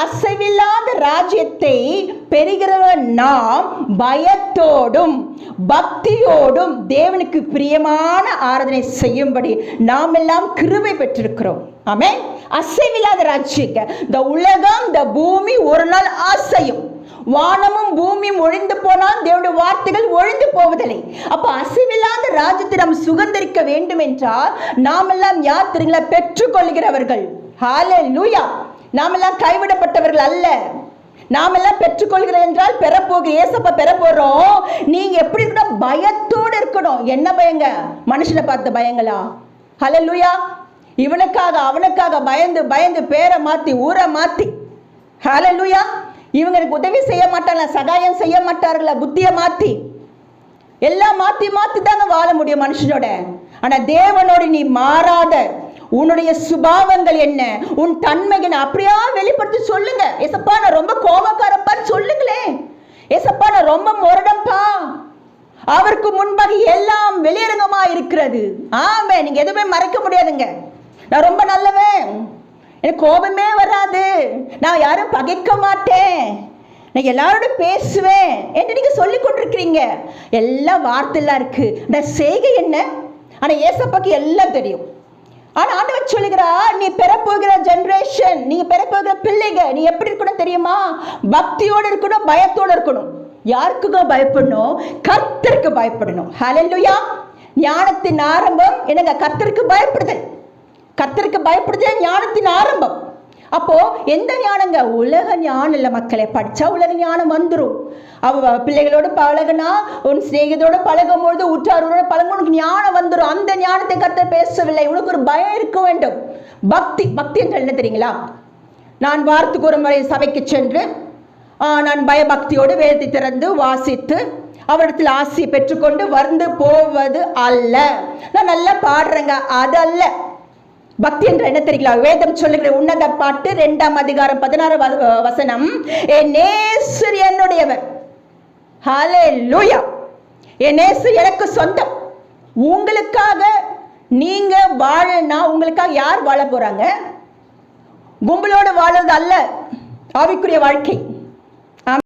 அசைவில்லாத ராஜ்யத்தை பெறுகிற நாம் பயத்தோடும் பக்தியோடும் தேவனுக்கு பிரியமான ஆராதனை செய்யும்படி நாம் எல்லாம் கிருபை பெற்றிருக்கிறோம். ஆமே அசைவில்லாத ராஜ்யங்க. இந்த உலகம் இந்த பூமி ஒரு நாள் ஆசையும் வானமும் பூமியும் ஒழிந்து போனால் தேவனுடைய வார்த்தைகள் ஒழிந்து போவதில்லை. அப்ப அசைவில்லாத ராஜ்யத்தை நாம் சுகந்தரிக்க வேண்டும் என்றால் நாமெல்லாம் யார் தெரியுங்களா? பெற்றுக்கொள்கிறவர்கள். லூயா நாமெல்லாம் கைவிடப்பட்டவர்கள் அல்ல. நாமெல்லாம் பெற்றுக்கொள்கிறேன் என்றால் பெறப்போக ஏசப்பா பெற போறோம் நீங்க எப்படி இருக்கணும் பயத்தோடு இருக்கணும். என்ன பயங்க? மனுஷனை பார்த்த பயங்களா? ஹalleluya இவனுக்காக அவனுக்காக பயந்து பயந்து பேரை மாத்தி ஊரை மாத்தி. ஹலோ இவங்க இவங்களுக்கு உதவி செய்ய மாட்டாங்களா? சகாயம் செய்ய மாட்டார்களா? புத்தியை மாத்தி. எல்லாம் மாத்தி மாத்தி தாங்க வாழ முடியும் மனுஷனோட. ஆனா தேவனோடு நீ மாறாத. உன்னுடைய சுபாவங்கள் என்ன? உன் தன்மைகள் அப்படியா வெளிப்படுத்தி சொல்லுங்க. ஏசப்பா நான் ரொம்ப கோபக்காரப்பான்னு சொல்லுங்களேன். ஏசப்பா நான் ரொம்ப முரடம்பா. அவருக்கு முன்பாக எல்லாம் வெளியரங்கமா இருக்கிறது. ஆமே நீங்க எதுவுமே மறைக்க முடியாதுங்க. நான் ரொம்ப நல்லவன். எனக்கு கோபமே வராது. நான் யாரும் பகைக்க மாட்டேன். நான் எல்லாரோட பேசுவேன் என்று நீங்க சொல்லி கொண்டிருக்கிறீங்க. எல்லா வார்த்தையெல்லாம் இருக்கு. இந்த செய்கை என்ன? ஆனா ஏசப்பாக்கு எல்லாம் தெரியும். ஆனா ஆண்டவர் சொல்லுகிறா நீ பெறப்போகிற ஜென்ரேஷன் நீங்க பெறப்போகிற பிள்ளைங்க நீ எப்படி இருக்கணும் தெரியுமா? பக்தியோடு இருக்கணும் பயத்தோடு இருக்கணும். யாருக்குங்க பயப்படணும்? கர்த்தருக்கு பயப்படணும். ஹலல்லுயா ஞானத்தின் ஆரம்பம் என்னங்க? கர்த்தருக்கு பயப்படுதல். கர்த்தருக்கு பயப்படுதல் ஞானத்தின் ஆரம்பம். அப்போ எந்த ஞானங்க? உலக ஞானம் இல்லை மக்களை படிச்சா உலக ஞானம் வந்துடும் அவ பிள்ளைகளோடு பழகுனா உன் சிநேகிதோட பழகும் பொழுது உற்றாரோட பழகும் உனக்கு ஞானம் வந்துடும் அந்த ஞானத்தை கத்த பேசவில்லை. உனக்கு ஒரு பயம் இருக்க வேண்டும். பக்தி பக்தி என்று என்ன தெரியுங்களா? நான் வாரத்துக்கு ஒரு முறை சபைக்கு சென்று ஆ, நான் பயபக்தியோடு வேதத்தை திறந்து வாசித்து அவரிடத்தில் ஆசையை பெற்றுக்கொண்டு வந்து போவது அல்ல. நான் நல்லா பாடுறேங்க. அது அல்ல. பக்தி என்ற என்ன தெரியுங்களா? வேதம் சொல்லுகிற உன்னத பாட்டு ரெண்டாம் அதிகாரம் பதினாறு வ- வசனம். என் நேசர் என்னுடையவர். ஹாலே லூயா என் நேசர் எனக்கு சொந்தம். உங்களுக்காக நீங்க வாழனா உங்களுக்காக யார் வாழ போறாங்க? கும்பலோடு வாழறது அல்ல. ஆவிக்குரிய வாழ்க்கை.